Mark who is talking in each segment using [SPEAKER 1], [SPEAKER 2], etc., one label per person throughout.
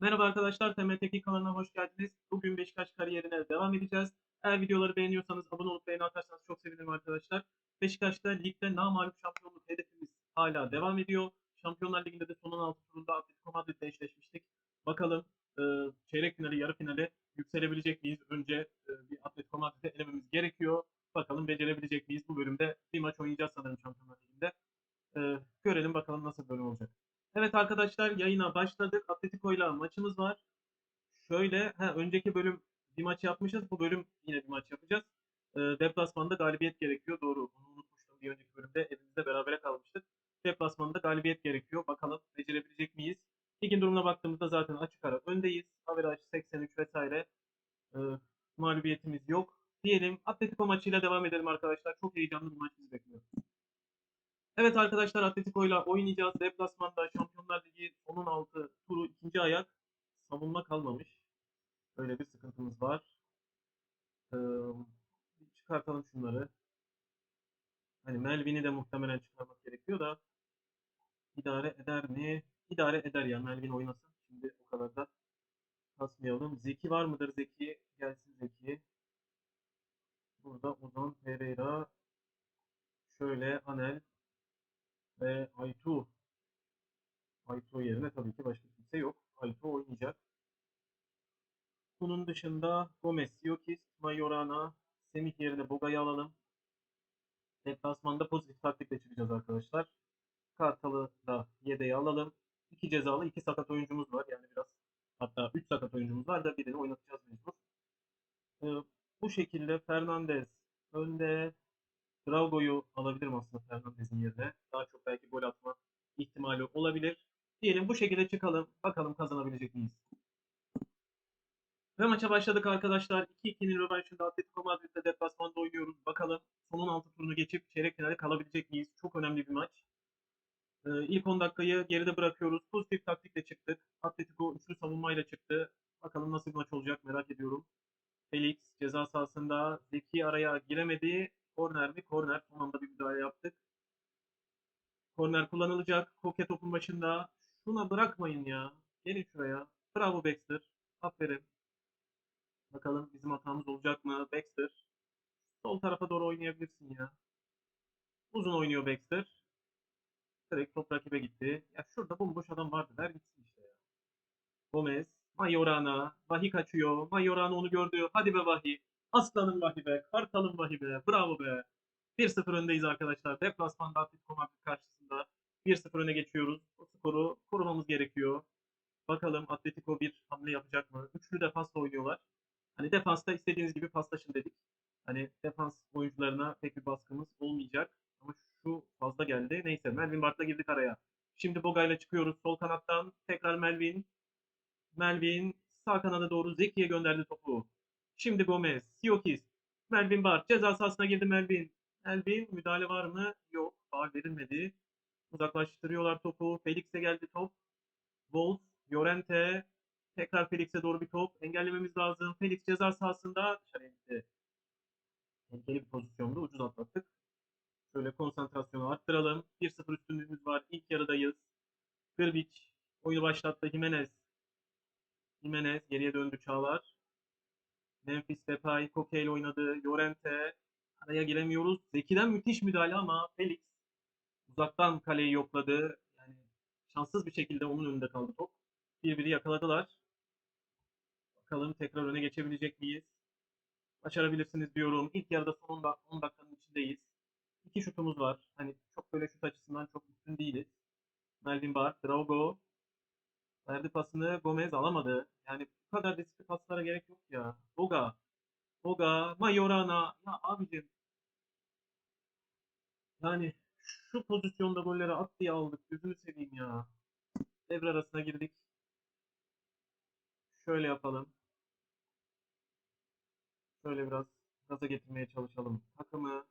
[SPEAKER 1] Merhaba arkadaşlar, TMTK kanalına hoş geldiniz. Bugün Beşiktaş kariyerine devam edeceğiz. Eğer videoları beğeniyorsanız abone olup beğeni atarsanız çok sevinirim arkadaşlar. Beşiktaş'ta ligde namağlup şampiyonluk hedefimiz hala devam ediyor. Şampiyonlar Ligi'nde de son 16 turunda Atletico Madrid'le eşleşmiştik. Bakalım e, çeyrek finali, yarı finale yükselebilecek miyiz? Önce e, bir Atletico Madrid'i elememiz gerekiyor. Bakalım becerebilecek miyiz? Bu bölümde bir maç oynayacağız sanırım Şampiyonlar Ligi'nde. E, görelim bakalım nasıl bir bölüm olacak. Evet arkadaşlar yayına başladık. Atletico ile maçımız var. Şöyle, ha, önceki bölüm bir maç yapmışız. Bu bölüm yine bir maç yapacağız. E, deplasmanda galibiyet gerekiyor. Doğru. Bunu unutmuştum. Bir önceki bölümde evimizde berabere kalmıştık. Deplasmanda galibiyet gerekiyor. Bakalım becerebilecek miyiz? Ligin durumuna baktığımızda zaten açık ara öndeyiz. Averaj 83 vesaire. E, mağlubiyetimiz yok. Diyelim Atletico maçıyla devam edelim arkadaşlar. Çok heyecanlı bir maç bizi bekliyor. Evet arkadaşlar Atletico ile oynayacağız. Deplasmanda Şampiyonlar Ligi son 16 turu ikinci ayak. Savunma kalmamış. Böyle bir sıkıntımız var. Ee, çıkartalım şunları. Hani Melvin'i de muhtemelen çıkarmak gerekiyor da idare eder mi? İdare eder ya. Melvin oynasın. Şimdi o kadar da kasmayalım. Zeki var mıdır? Zeki gelsin Zeki. Burada Ozan Pereira şöyle Anel ve Aytu. Aytu yerine tabii ki başka kimse yok. Aytu oynayacak. Bunun dışında Gomez, Siokis, Majorana, Semih yerine Boga'yı alalım. Deplasmanda pozitif taktikle çıkacağız arkadaşlar. Kartal'ı da yedeğe alalım. İki cezalı, iki sakat oyuncumuz var. Yani biraz hatta üç sakat oyuncumuz var da birini oynatacağız mecbur. Ee, bu şekilde Fernandez önde, Drago'yu alabilirim aslında Fernandez'in yerine. Daha çok belki gol atma ihtimali olabilir. Diyelim bu şekilde çıkalım. Bakalım kazanabilecek miyiz? Ve maça başladık arkadaşlar. 2-2'nin rövanşında Atletico Madrid'de deplasmanda oynuyoruz. Bakalım son 16 turunu geçip çeyrek finale kalabilecek miyiz? Çok önemli bir maç. Ee, ilk 10 dakikayı geride bırakıyoruz. Pozitif taktikle çıktık. Atletico üçlü savunmayla çıktı. Bakalım nasıl bir maç olacak merak ediyorum. Felix ceza sahasında Zeki araya giremedi. Korner mi? Korner. Son anda bir müdahale yaptık. Korner kullanılacak. Koke topun başında. Şuna bırakmayın ya. Gelin şuraya. Bravo Baxter. Aferin. Bakalım bizim hatamız olacak mı? Baxter. Sol tarafa doğru oynayabilirsin ya. Uzun oynuyor Baxter. Direkt top rakibe gitti. Ya şurada bomboş adam vardı. Ver gitsin işte ya. Gomez. Majorana. Vahi kaçıyor. Majorana onu gördü. Hadi be Vahi. Aslanım Vahi be. Kartalım Vahi be. Bravo be. 1-0 öndeyiz arkadaşlar. Deplasmanda Atletico Madrid karşısında 1-0 öne geçiyoruz. O skoru korumamız gerekiyor. Bakalım Atletico bir hamle yapacak mı? Üçlü defansla oynuyorlar. Hani defansta istediğiniz gibi paslaşın dedik. Hani defans oyuncularına pek bir baskımız olmayacak. Ama şu fazla geldi. Neyse Melvin Bart'la girdik araya. Şimdi Boga ile çıkıyoruz sol kanattan. Tekrar Melvin. Melvin sağ kanada doğru Zeki'ye gönderdi topu. Şimdi Gomez, Siokis, Melvin Bart ceza sahasına girdi Melvin. Melvin müdahale var mı? Yok. Faal verilmedi. Uzaklaştırıyorlar topu. Felix'e geldi top. Wolf, Llorente. Tekrar Felix'e doğru bir top. Engellememiz lazım. Felix ceza sahasında dışarıya gitti. Tehlikeli bir pozisyonda ucuz atlattık. Şöyle konsantrasyonu arttıralım. 1-0 üstünlüğümüz var. İlk yarıdayız. Grbic oyunu başlattı. Jimenez. Jimenez geriye döndü Çağlar. Memphis Depay, Koke ile oynadı. Llorente. Araya giremiyoruz. Zeki'den müthiş müdahale ama Felix uzaktan kaleyi yokladı. Yani şanssız bir şekilde onun önünde kaldı top. Birbiri yakaladılar. Bakalım tekrar öne geçebilecek miyiz? Başarabilirsiniz diyorum. İlk yarıda son 10 dak- 10 dakikanın içindeyiz. İki şutumuz var. Hani çok böyle şut açısından çok üstün değiliz. Melvin Bart, Drago verdi pasını Gomez alamadı. Yani bu kadar riskli paslara gerek yok ya. Boga, Boga, Majorana. Ya abicim. Yani şu pozisyonda golleri at diye aldık. Gözünü seveyim ya. Devre arasına girdik. Şöyle yapalım. Şöyle biraz gaza getirmeye çalışalım. Takımı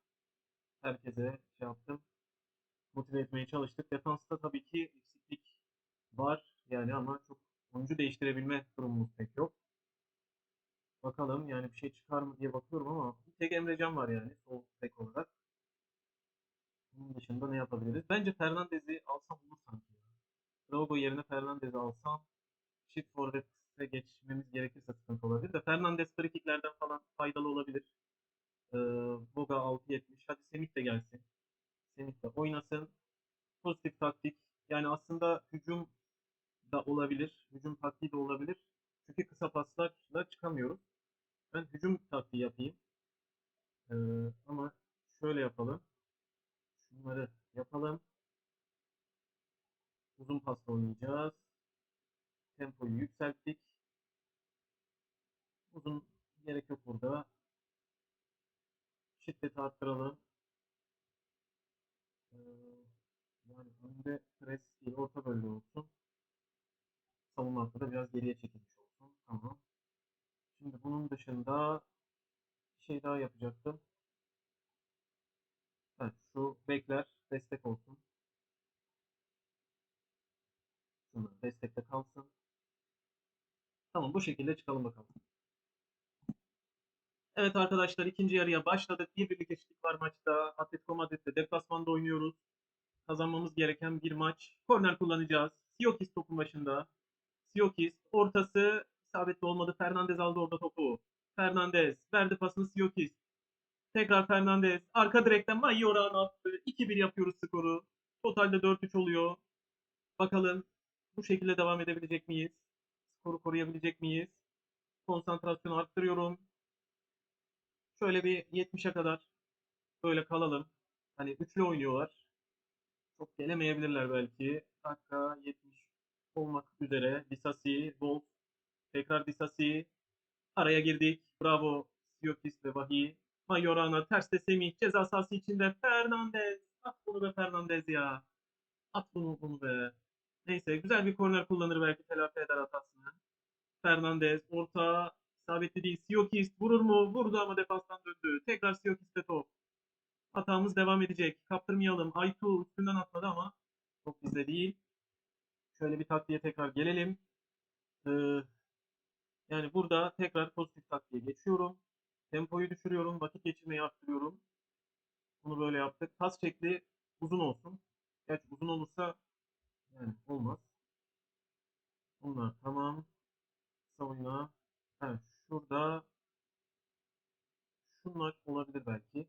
[SPEAKER 1] herkese şey yaptım. Motive etmeye çalıştık. Defansta tabii ki eksiklik var. Yani ama çok oyuncu değiştirebilme durumumuz pek yok. Bakalım yani bir şey çıkar mı diye bakıyorum ama bir tek Emrecan var yani sol bek olarak. Bunun dışında ne yapabiliriz? Bence Fernandez'i alsam olur sanki ya. Yerine Fernandez'i alsam çift forvete geçmemiz gerekirse sıkıntı olabilir de Fernandes frikiklerden falan faydalı olabilir. Ee, Boga 6.70. Hadi Semih de gelsin. Semih de oynasın. Pozitif taktik. Yani aslında hücum da olabilir. Hücum taktiği de olabilir. Çünkü kısa paslarla çıkamıyoruz. Ben hücum taktiği yapayım. Ee, ama şöyle yapalım. Şunları yapalım. Uzun pasla oynayacağız. Tempoyu yükselttik. Uzun gerek yok burada. Şiddeti arttıralım. Ee, yani önde pres değil, orta bölge olsun. Da biraz geriye çekilmiş olsun. Tamam. Şimdi bunun dışında bir şey daha yapacaktım. Evet, şu bekler destek olsun. Şunlar destekte kalsın. Tamam bu şekilde çıkalım bakalım. Evet arkadaşlar ikinci yarıya başladık. Bir birlik eşitlik var maçta. Atletico Madrid'de deplasmanda oynuyoruz. Kazanmamız gereken bir maç. Korner kullanacağız. Siokis topun başında. Siokis ortası isabetli olmadı. Fernandez aldı orada topu. Fernandez verdi pasını Siokis. Tekrar Fernandez. Arka direkten Mayoran attı. 2-1 yapıyoruz skoru. Totalde 4-3 oluyor. Bakalım bu şekilde devam edebilecek miyiz? Skoru koruyabilecek miyiz? Konsantrasyonu arttırıyorum. Şöyle bir 70'e kadar böyle kalalım. Hani üçlü oynuyorlar. Çok gelemeyebilirler belki. Dakika 70 olmak üzere. Disasi, Bolt, tekrar Disasi. Araya girdik. Bravo. Siokis ve Vahi. Mayorana terste Semih. Ceza sahası içinde Fernandez. At bunu be Fernandez ya. At bunu bunu be. Neyse güzel bir korner kullanır belki telafi eder hatasını. Fernandez orta isabetli değil. Siokis vurur mu? Vurdu ama defanstan döndü. Tekrar Siokis'te top. Hatamız devam edecek. Kaptırmayalım. Aytu üstünden atladı ama çok bizde değil. Şöyle bir taktiğe tekrar gelelim. Ee, yani burada tekrar pozitif taktiğe geçiyorum. Tempoyu düşürüyorum. Vakit geçirmeyi arttırıyorum. Bunu böyle yaptık. Pas şekli uzun olsun. Gerçi uzun olursa yani olmaz. Bunlar tamam. Oyna. Evet, şurada şunlar olabilir belki.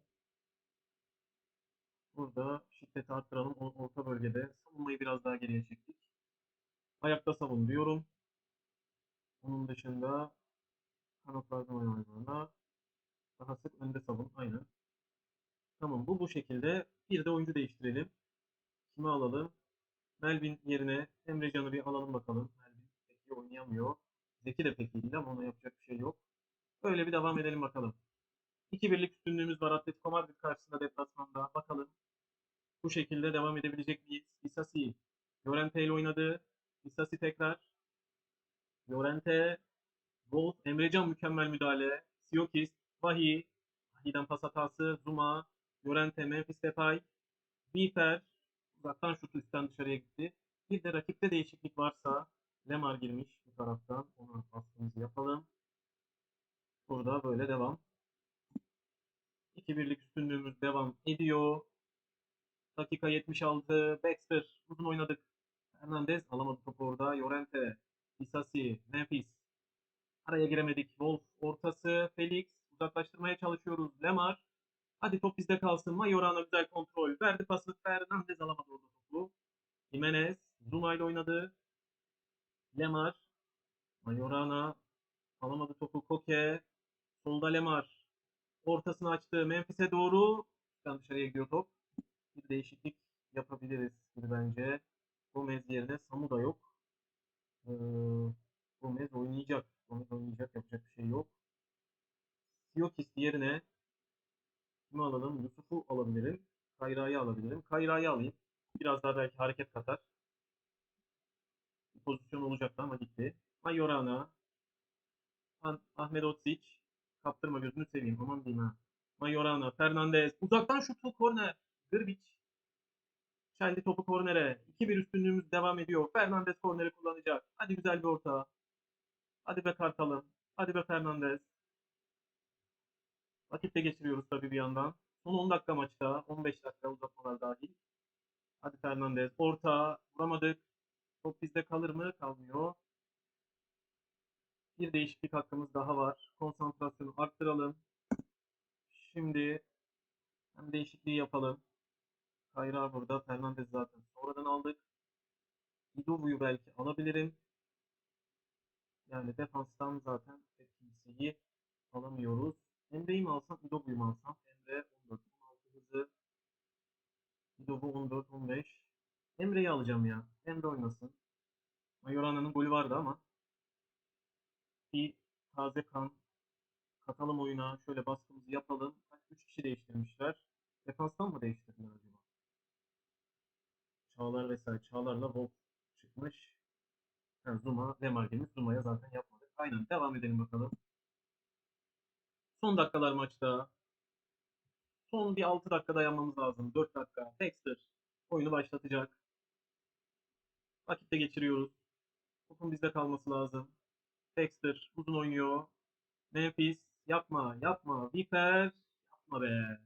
[SPEAKER 1] Burada şiddeti arttıralım. Orta bölgede savunmayı biraz daha geriye çektik. Ayakta savun diyorum. Onun dışında kanatlardan oynamalarına daha sık önde savun. Aynen. Tamam bu bu şekilde. Bir de oyuncu değiştirelim. Kimi alalım? Melvin yerine Emre Can'ı bir alalım bakalım. Melvin pek iyi oynayamıyor. Zeki de pek iyi değil ama ona yapacak bir şey yok. Böyle bir devam edelim bakalım. 2-1'lik üstünlüğümüz var Atletico Madrid karşısında deplasmanda. Bakalım bu şekilde devam edebilecek miyiz? Isasi Llorente ile oynadı. Isasi tekrar. Llorente Wolf, Emrecan mükemmel müdahale. Siokis, Vahi, Vahi'den pas hatası, Zuma, Llorente, Memphis Depay, Bifer, uzaktan şut üstten dışarıya gitti. Bir de rakipte değişiklik varsa Lemar girmiş bu taraftan. Ona baskımızı yapalım. Burada böyle devam. 2-1'lik üstünlüğümüz devam ediyor. Dakika 76. Baxter uzun oynadık. Hernandez alamadı topu orada. Llorente, Isasi, Memphis. Araya giremedik. Wolf ortası. Felix uzaklaştırmaya çalışıyoruz. Lemar. Hadi top bizde kalsın. Mayorana güzel kontrol. Verdi pası. Fernandez alamadı orada topu. Jimenez. Zuma ile oynadı. Lemar. Mayorana. Alamadı topu. Koke. Solda Lemar. Ortasını açtı. Memphis'e doğru. Dışarıya gidiyor top. Bir değişiklik yapabiliriz bence. Gomez yerine Samu da yok. Ee, Gomez oynayacak. Gomez oynayacak. Yapacak bir şey yok. Siokis yerine kimi alalım? Yusuf'u alabilirim. Kayra'yı alabilirim. Kayra'yı alayım. Biraz daha belki hareket katar. Bir pozisyon olacaktı ama gitti. Mayorana. Ah- Ahmet Otsic. Kaptırma gözünü seveyim. Aman diyeyim ha. Mayorana. Fernandez. Uzaktan şutlu korner. Grbic. Çeldi topu kornere. 2-1 üstünlüğümüz devam ediyor. Fernandez korneri kullanacak. Hadi güzel bir orta. Hadi be Kartal'ım. Hadi be Fernandez. Vakit de geçiriyoruz tabii bir yandan. Son 10 dakika maçta. 15 dakika uzatmalar dahil. Hadi Fernandez. Orta. Vuramadık. Top bizde kalır mı? Kalmıyor. Bir değişiklik hakkımız daha var. Konsantrasyonu arttıralım. Şimdi hem değişikliği yapalım. Kayra burada. Fernandez zaten sonradan aldık. Idovu'yu belki alabilirim. Yani defanstan zaten pek kimseyi alamıyoruz. Emre'yi mi alsam, Idovu'yu mu alsam? Emre 14, 16 hızı. Idovu 14, 15. Emre'yi alacağım ya. Emre oynasın. Mayorana'nın golü vardı ama bir taze kan katalım oyuna. Şöyle baskımızı yapalım. Kaç 3 kişi değiştirmişler. Defanstan mı değiştirdiler acaba? Çağlar vesaire. Çağlar'la Wolf çıkmış. Ha, Zuma, Demargen'i Zuma'ya zaten yapmadık. Aynen devam edelim bakalım. Son dakikalar maçta. Son bir 6 dakika dayanmamız lazım. 4 dakika. Dexter oyunu başlatacak. Vakitte geçiriyoruz. Topun bizde kalması lazım. Dexter uzun oynuyor. Memphis yapma yapma. Viper yapma be.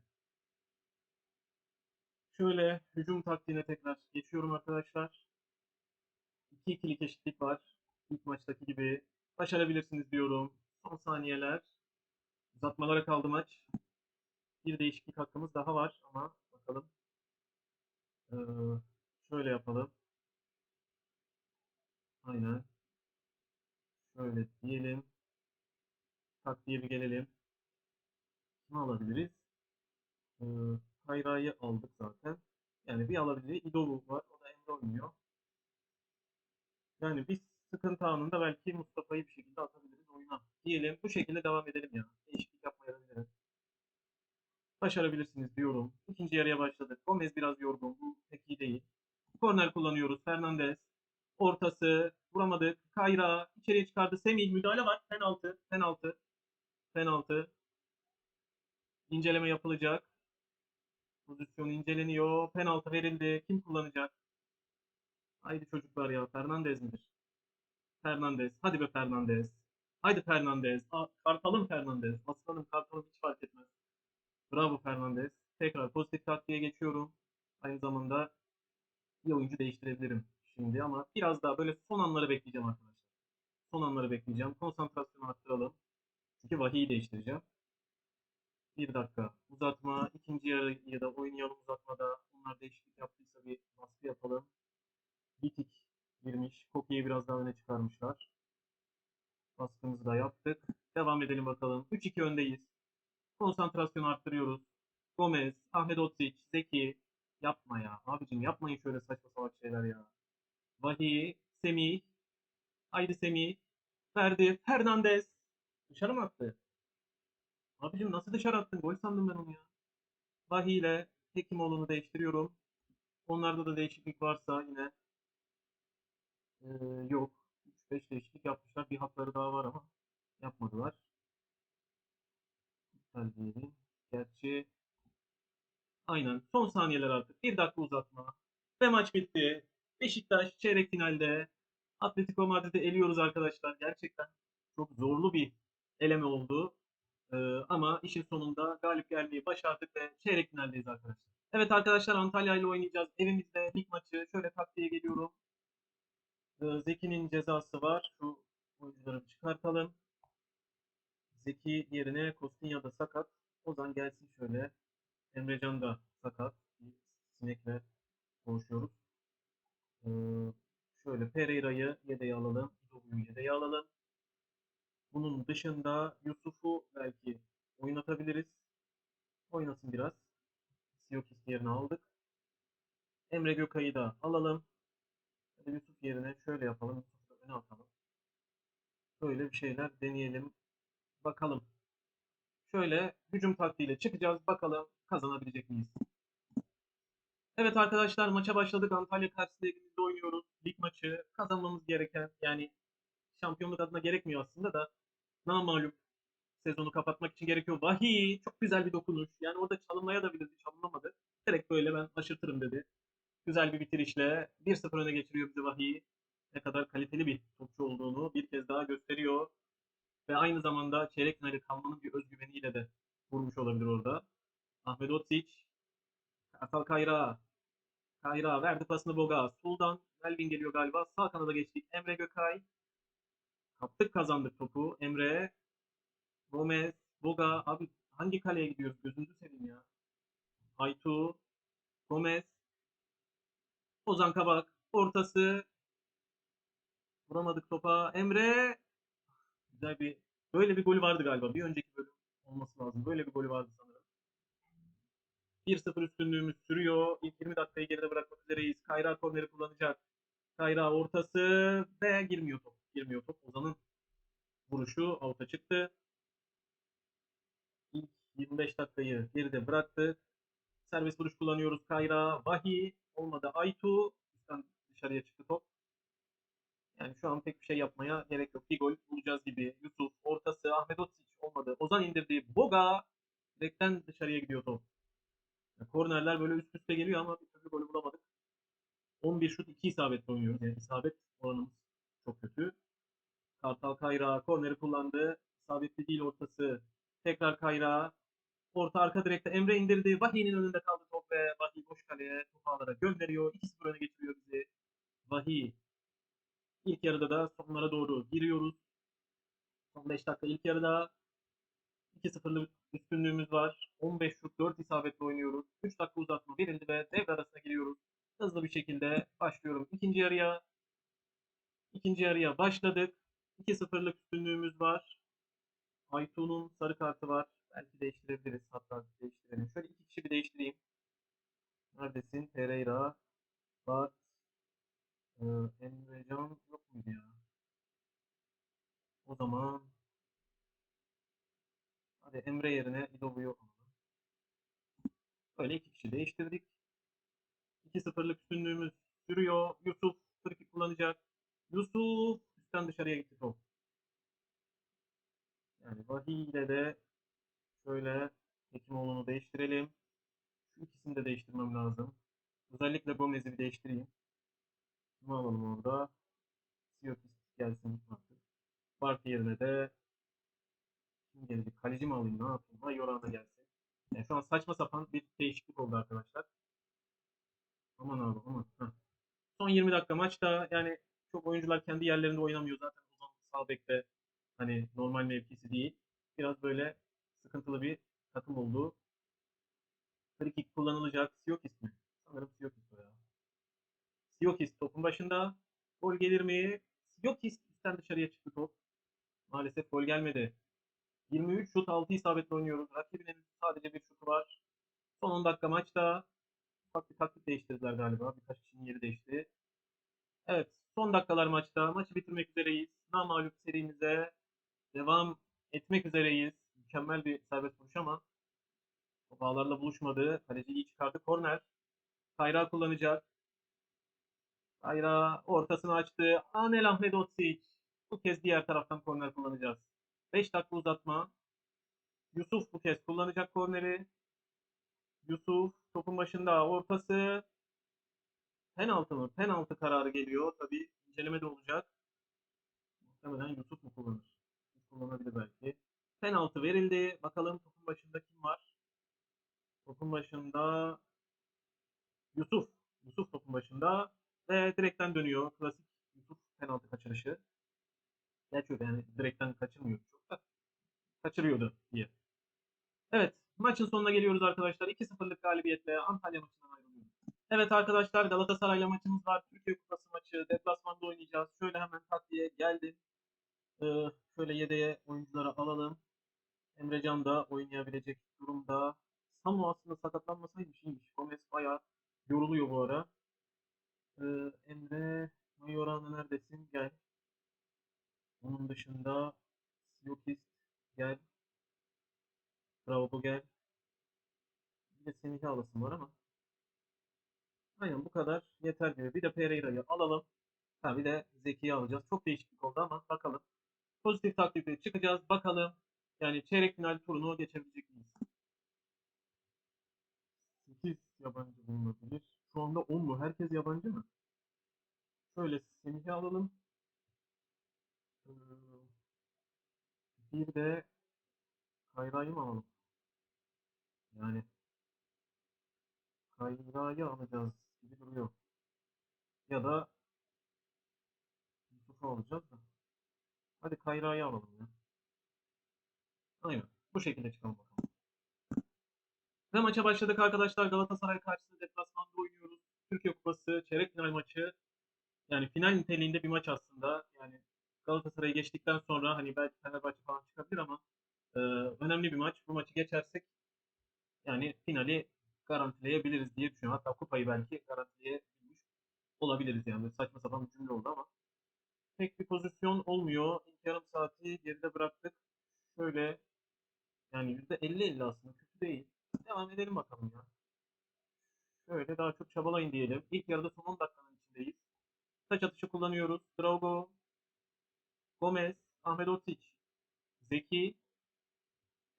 [SPEAKER 1] Şöyle hücum taktiğine tekrar geçiyorum arkadaşlar. 2-2'lik eşitlik var. İlk maçtaki gibi. Başarabilirsiniz diyorum. Son saniyeler. Uzatmalara kaldı maç. Bir değişiklik hakkımız daha var ama bakalım. Ee, şöyle yapalım. Aynen. Şöyle diyelim. Taktiğe bir gelelim. Kimi alabiliriz? Ee, Kayra'yı aldık zaten. Yani bir alabiliriz. İdovu var. O da Emre oynuyor. Yani bir sıkıntı anında belki Mustafa'yı bir şekilde atabiliriz oyuna. Diyelim. Bu şekilde devam edelim ya. Değişiklik yapmayabiliriz. Başarabilirsiniz diyorum. İkinci yarıya başladık. Gomez biraz yorgun. Bu pek iyi değil. Korner kullanıyoruz. Fernandez. Ortası. Vuramadık. Kayra. içeriye çıkardı. Semih. Müdahale var. Penaltı. Penaltı. Penaltı. İnceleme yapılacak. Pozisyon inceleniyor. Penaltı verildi. Kim kullanacak? Haydi çocuklar ya. Fernandez midir? Fernandez. Hadi be Fernandez. Haydi Fernandez. Aa, kartalım Fernandez. Aslanım kartalım hiç fark etmez. Bravo Fernandez. Tekrar pozitif taktiğe geçiyorum. Aynı zamanda bir oyuncu değiştirebilirim şimdi ama biraz daha böyle son anları bekleyeceğim arkadaşlar. Son anları bekleyeceğim. Konsantrasyonu arttıralım. Çünkü Vahiy değiştireceğim. Bir dakika. Uzatma. ikinci yarıyı da oynayalım uzatmada. Onlar değişiklik yaptıysa bir baskı yapalım. Bitik girmiş. Koki'yi biraz daha öne çıkarmışlar. Baskımızı da yaptık. Devam edelim bakalım. 3-2 öndeyiz. Konsantrasyonu arttırıyoruz. Gomez, Ahmet Otsic, Zeki. Yapma ya. Abicim yapmayın şöyle saçma salak şeyler ya. Vahiy, Semih. Haydi Semih. Verdi. Fernandez. Dışarı mı attı? Abicim nasıl dışarı attın? Gol sandım ben onu ya. Vahiy ile Hekimoğlu'nu değiştiriyorum. Onlarda da değişiklik varsa yine ee, yok. 3-5 değişiklik yapmışlar. Bir hakları daha var ama yapmadılar. İptal diyelim. Gerçi aynen son saniyeler artık. Bir dakika uzatma. Ve maç bitti. Beşiktaş çeyrek finalde. Atletico Madrid'i eliyoruz arkadaşlar. Gerçekten çok zorlu bir eleme oldu. Ee, ama işin sonunda galip gelmeyi başardık ve çeyrek finaldeyiz arkadaşlar. Evet arkadaşlar Antalya ile oynayacağız. Evimizde lig maçı. Şöyle taktiğe geliyorum. Ee, Zeki'nin cezası var. Şu oyuncuları çıkartalım. Zeki yerine Kostinya da sakat. Ozan gelsin şöyle. Emrecan da sakat. Sinekle konuşuyoruz. Ee, şöyle Pereira'yı yedeğe alalım. İdobu'yu yedeğe alalım. Bunun dışında Yusuf'u belki oynatabiliriz. Oynasın biraz. Siyokis yerine aldık. Emre Gökay'ı da alalım. Yusuf yerine şöyle yapalım. Yusuf'u öne atalım. Böyle bir şeyler deneyelim. Bakalım. Şöyle hücum taktiğiyle çıkacağız. Bakalım kazanabilecek miyiz? Evet arkadaşlar maça başladık. Antalya karşısında evimizde oynuyoruz. Lig maçı kazanmamız gereken yani şampiyonluk adına gerekmiyor aslında da namalup sezonu kapatmak için gerekiyor. Vahiy çok güzel bir dokunuş. Yani orada çalınmaya da bilirdi. Çalınamadı. Direkt böyle ben aşırtırım dedi. Güzel bir bitirişle 1-0 öne geçiriyor bizi Vahiy. Ne kadar kaliteli bir topçu olduğunu bir kez daha gösteriyor. Ve aynı zamanda çeyrek finale kalmanın bir özgüveniyle de vurmuş olabilir orada. Ahmet Otsic. Kartal Kayra. Kayra verdi pasını Boga. Soldan Melvin geliyor galiba. Sağ kanada geçtik. Emre Gökay. Kaptık kazandık topu. Emre, Gomez, Boga. Abi hangi kaleye gidiyoruz? Gözünüzü seveyim ya. Aytu, Gomez, Ozan Kabak. Ortası. Vuramadık topa. Emre. Güzel bir böyle bir golü vardı galiba. Bir önceki bölüm olması lazım. Böyle bir golü vardı sanırım. 1-0 üstünlüğümüz sürüyor. İlk 20 dakikayı geride bırakmak üzereyiz. Kayra korneri kullanacak. Kayra ortası ve girmiyor top. Girmiyor top. Ozan'ın vuruşu avuta çıktı. İlk 25 dakikayı geride bıraktık. Serbest vuruş kullanıyoruz. Kayra, Vahi, olmadı Aytu. Dışarıya çıktı top. Yani şu an pek bir şey yapmaya gerek yok. Bir gol bulacağız gibi. Yusuf, ortası, Ahmet Otsic olmadı. Ozan indirdi. Boga, direkten dışarıya gidiyor top. Yani kornerler böyle üst üste geliyor ama bir türlü golü bulamadık. 11 şut 2 isabetle oynuyoruz. Yani isabet oranımız çok kötü. Kartal Kayra korneri kullandı. İsabetli değil ortası. Tekrar Kayra. Orta arka direkte Emre indirdi. Vahi'nin önünde kaldı top ve Vahi boş kaleye topu ağlara gönderiyor. 2-0 öne getiriyor bizi. Vahi. İlk yarıda da sonlara doğru giriyoruz. Son 5 dakika ilk yarıda 2-0'lık üstünlüğümüz var. 15 şut 4 isabetle oynuyoruz. 3 dakika uzatma verildi ve devre arasına giriyoruz. Hızlı bir şekilde başlıyorum ikinci yarıya. İkinci yarıya başladık. 2-0'lık üstünlüğümüz var. Aytu'nun sarı kartı var. Belki değiştirebiliriz. Hatta değiştirelim. Şöyle iki kişi bir değiştireyim. Neredesin? Pereira. Bart. Ee, Emrecan yok muydu ya? O zaman hadi Emre yerine İdobu'yu alalım. Böyle iki kişi değiştirdik. 2-0'lık üstünlüğümüz sürüyor. Yusuf frikik kullanacak. Yusuf üstten dışarıya gitti top. Yani Vahiy ile de şöyle Hekimoğlu'nu değiştirelim. Şu ikisini de değiştirmem lazım. Özellikle Gomez'i bir değiştireyim. Kimi alalım orada? Siyotis gelsin artık. Bart yerine de kim gelecek? Kaleci mi alayım? Ne yapayım? Ha Yorana gelsin. Yani şu an saçma sapan bir değişiklik oldu arkadaşlar. Aman abi aman. Heh. Son 20 dakika maçta yani çok oyuncular kendi yerlerinde oynamıyor zaten. Ozan sağ bekte hani normal mevkisi değil. Biraz böyle sıkıntılı bir takım oldu. Free kullanılacak. Siyokis mi? Sanırım Siyokis o ya. Siyokis topun başında. Gol gelir mi? Siyokis üstten dışarıya çıktı top. Maalesef gol gelmedi. 23 şut 6 isabetle oynuyoruz. Rakibinin sadece bir şutu var. Son 10 dakika maçta ufak bir taktik değiştirdiler galiba. Birkaç kişinin yeri değişti. Evet. Son dakikalar maçta. Maçı bitirmek üzereyiz. Namağlup serimize devam etmek üzereyiz. Mükemmel bir serbest vuruş ama bağlarla buluşmadı. Kaleci iyi çıkardı. Korner. Kayra kullanacak. Kayra ortasını açtı. Anel Ahmet Otsic. Bu kez diğer taraftan korner kullanacağız. 5 dakika uzatma. Yusuf bu kez kullanacak korneri. Yusuf topun başında ortası. Penaltı mı? Penaltı kararı geliyor. Tabi inceleme de olacak. Muhtemelen Yusuf mu kullanır? Kullanabilir belki. Penaltı verildi. Bakalım topun başında kim var? Topun başında Yusuf. Yusuf topun başında ve direkten dönüyor. Klasik Yusuf penaltı kaçırışı. Gerçi yani direkten kaçırmıyor çok da kaçırıyordu diye. Evet maçın sonuna geliyoruz arkadaşlar. 2-0'lık galibiyetle Antalya maçından ayrılıyoruz. Evet arkadaşlar Galatasaray'la maçımız var. Türkiye Kupası maçı deplasmanda oynayacağız. Şöyle hemen takviye geldim. Ee, şöyle yedeğe oyuncuları alalım. Emrecan da oynayabilecek durumda. Samu aslında sakatlanmasaymış iyiymiş. Gomez bayağı yoruluyor bu ara. Ee, Emre Mayorana neredesin? Gel. Onun dışında Siyokist gel. Bravo gel. Bir de Semih'i alasım var ama. Aynen bu kadar yeter gibi. Bir de Pereira'yı alalım. Ha bir de Zeki'yi alacağız. Çok değişiklik oldu ama bakalım. Pozitif taktikle çıkacağız. Bakalım. Yani çeyrek final turunu geçebilecek miyiz? 8 yabancı bulunabilir. Şu anda 10 mu? Herkes yabancı mı? Şöyle Semih'i alalım. Ee, Bir de Kayra'yı mı alalım? Yani Kayra'yı alacağız gibi duruyor. Ya da Yusuf'u alacağız da. Hadi Kayra'yı alalım ya. Aynen. Bu şekilde çıkalım bakalım. Ve maça başladık arkadaşlar. Galatasaray karşısında deplasmanda oynuyoruz. Türkiye Kupası çeyrek final maçı. Yani final niteliğinde bir maç aslında. Yani Galatasaray'ı geçtikten sonra hani belki Fenerbahçe falan çıkabilir ama e, önemli bir maç. Bu maçı geçersek yani finali garantileyebiliriz diye düşünüyorum. Hatta kupayı belki garantileyebilmiş olabiliriz yani. Saçma sapan bir cümle oldu ama. Pek bir pozisyon olmuyor. İlk yarım saati geride bıraktık. Şöyle yani %50-50 aslında kötü değil. Devam edelim bakalım ya. Şöyle daha çok çabalayın diyelim. İlk yarıda son 10 dakikanın içindeyiz. Taç atışı kullanıyoruz. Drago, Gomez, Ahmet Otiç, Zeki,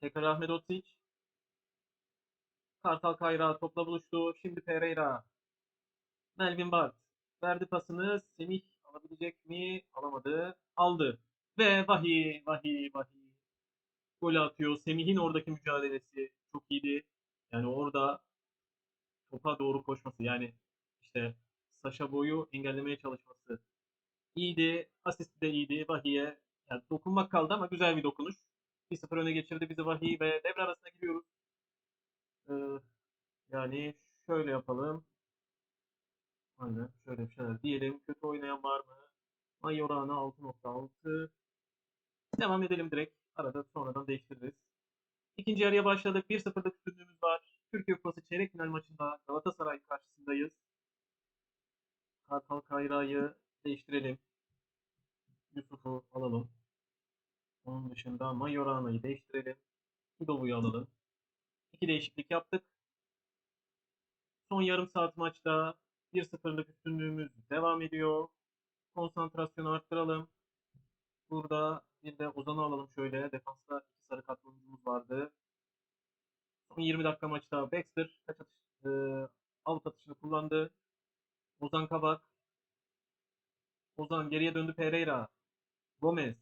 [SPEAKER 1] tekrar Ahmet Otiç, Kartal Kayra topla buluştu. Şimdi Pereira, Melvin Bart verdi pasını. Semih alabilecek mi? Alamadı. Aldı. Ve vahiy, vahiy, vahiy. Gol atıyor. Semih'in oradaki mücadelesi çok iyiydi. Yani orada topa doğru koşması yani işte Saşa Boy'u engellemeye çalışması iyiydi. Asisti de iyiydi. Vahiy'e yani dokunmak kaldı ama güzel bir dokunuş. 1-0 öne geçirdi bizi Vahiy ve devre arasına giriyoruz. Ee, yani şöyle yapalım. Aynen şöyle bir şeyler diyelim. Kötü oynayan var mı? Mayorana 6.6. Devam edelim direkt. Arada sonradan değiştiririz. İkinci yarıya başladık. 1-0'lık üstünlüğümüz var. Türkiye Kupası çeyrek final maçında Galatasaray karşısındayız. Kartal Kayra'yı değiştirelim. Yusuf'u alalım. Onun dışında Mayorana'yı değiştirelim. Hidovu'yu alalım. İki değişiklik yaptık. Son yarım saat maçta 1-0'lık üstünlüğümüz devam ediyor. Konsantrasyonu arttıralım. Burada bir de Ozan'ı alalım şöyle. Defansta iki sarı kartımız vardı. Son 20 dakika maçta Baxter kaç atış, e, out atışını kullandı. Ozan Kabak. Ozan geriye döndü Pereira. Gomez.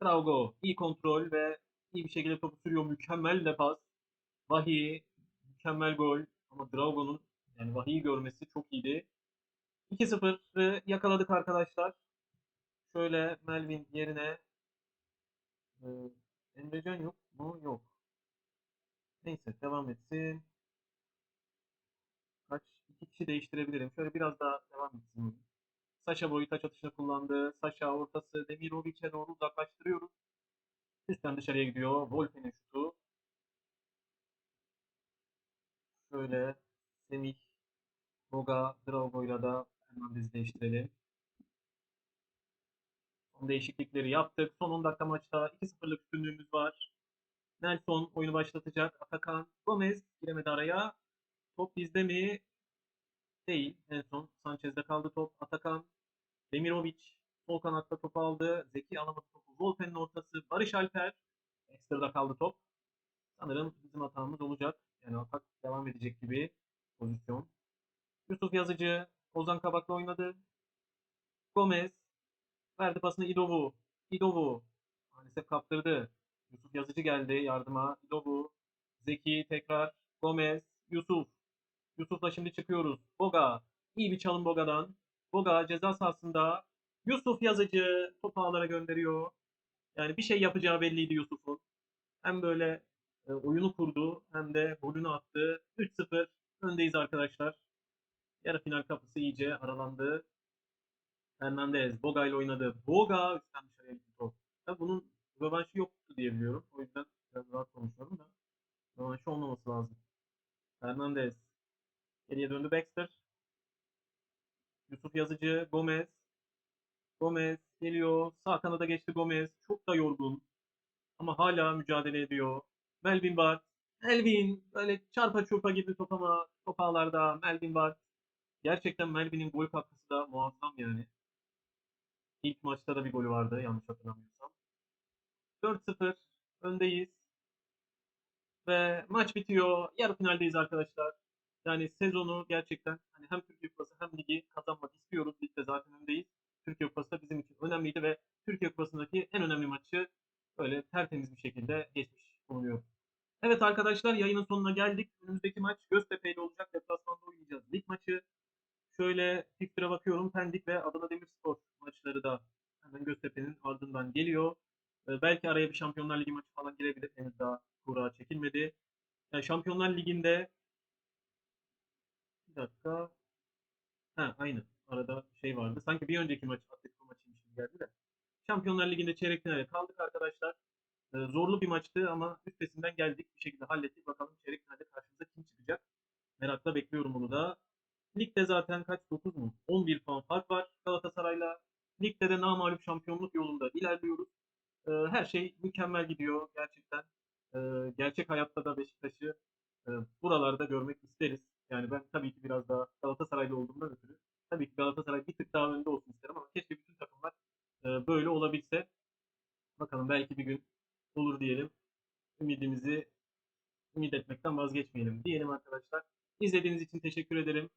[SPEAKER 1] Traugo. iyi kontrol ve iyi bir şekilde topu sürüyor. Mükemmel de pas. Vahiy. Mükemmel gol. Ama Drago'nun yani Vahiy'i görmesi çok iyiydi. 2-0'ı yakaladık arkadaşlar. Şöyle Melvin yerine e, yok mu? Yok. Neyse devam etsin. Kaç? iki kişi değiştirebilirim. Şöyle biraz daha devam etsin. Saşa boyu taç atışını kullandı. Saşa ortası Demirovic'e doğru uzaklaştırıyoruz. Üstten dışarıya gidiyor. Wolfen'in şutu. Şöyle Semih, Boga, Drago'yla da Hernandez'i değiştirelim. Son değişiklikleri yaptık. Son 10 dakika maçta 2-0'lık üstünlüğümüz var. Nelson oyunu başlatacak. Atakan, Gomez giremedi araya. Top bizde mi? Değil. En son Sanchez'de kaldı top. Atakan, Demirovic sol kanatta topu aldı. Zeki alamadı topu. Wolfen'in ortası. Barış Alper. Ekstra'da kaldı top. Sanırım bizim hatamız olacak. Yani atak devam edecek gibi pozisyon. Yusuf Yazıcı Ozan Kabak'la oynadı. Gomez verdi pasını İdovu. İdovu maalesef kaptırdı. Yusuf Yazıcı geldi yardıma. İdovu. Zeki tekrar. Gomez. Yusuf. Yusuf'la şimdi çıkıyoruz. Boga. İyi bir çalım Boga'dan. Boga ceza sahasında. Yusuf Yazıcı topu ağlara gönderiyor. Yani bir şey yapacağı belliydi Yusuf'un. Hem böyle e, oyunu kurdu hem de golünü attı. 3-0 öndeyiz arkadaşlar. Yarı final kapısı iyice aralandı. Hernandez Boga ile oynadı. Boga üstten dışarıya gitti top. Tabii bunun rövanşı yoktu diye biliyorum. O yüzden biraz rahat konuşuyorum da. Rövanşı olmaması lazım. Hernandez. Geriye döndü Baxter. Yusuf Yazıcı, Gomez. Gomez geliyor. Sağ kanada geçti Gomez. Çok da yorgun. Ama hala mücadele ediyor. Melvin Bart. Melvin böyle çarpa çurpa gibi top ama top ağlarda Melvin Bart. Gerçekten Melvin'in gol katkısı da muazzam yani. İlk maçta da bir golü vardı yanlış hatırlamıyorsam. 4-0 öndeyiz. Ve maç bitiyor. Yarı finaldeyiz arkadaşlar. Yani sezonu gerçekten hani hem Türkiye Kupası hem ligi kazanmak istiyoruz. Ligde zaten öndeyiz. Türkiye Kupası da bizim için önemliydi ve Türkiye Kupası'ndaki en önemli maçı böyle tertemiz bir şekilde geçmiş bulunuyor. Evet arkadaşlar yayının sonuna geldik. Önümüzdeki maç Göztepe ile olacak. Deplasmanda oynayacağız. Lig maçı. Şöyle fikstüre bakıyorum. Pendik ve Adana Demirspor maçları da hemen Göztepe'nin ardından geliyor. Ee, belki araya bir Şampiyonlar Ligi maçı falan girebilir. Henüz daha kura çekilmedi. Yani Şampiyonlar Ligi'nde bir dakika. Ha aynı. Arada şey vardı. Sanki bir önceki maç Atletico maçıymış gibi geldi de. Şampiyonlar Ligi'nde çeyrek finale kaldık zorlu bir maçtı ama üstesinden geldik. Bir şekilde hallettik. Bakalım çeyrek finalde karşımıza kim çıkacak? Merakla bekliyorum bunu da. Ligde zaten kaç? 9 mu? 11 puan fark var Galatasaray'la. Ligde de namağlup şampiyonluk yolunda ilerliyoruz. Ee, her şey mükemmel gidiyor gerçekten. Ee, gerçek hayatta da Beşiktaş'ı e, buralarda görmek isteriz. Yani ben tabii ki biraz daha Galatasaraylı olduğumdan ötürü tabii ki Galatasaray bir tık daha önde olsun isterim ama keşke bütün takımlar e, böyle olabilse. Bakalım belki bir gün olur diyelim. Ümidimizi ümit etmekten vazgeçmeyelim diyelim arkadaşlar. İzlediğiniz için teşekkür ederim.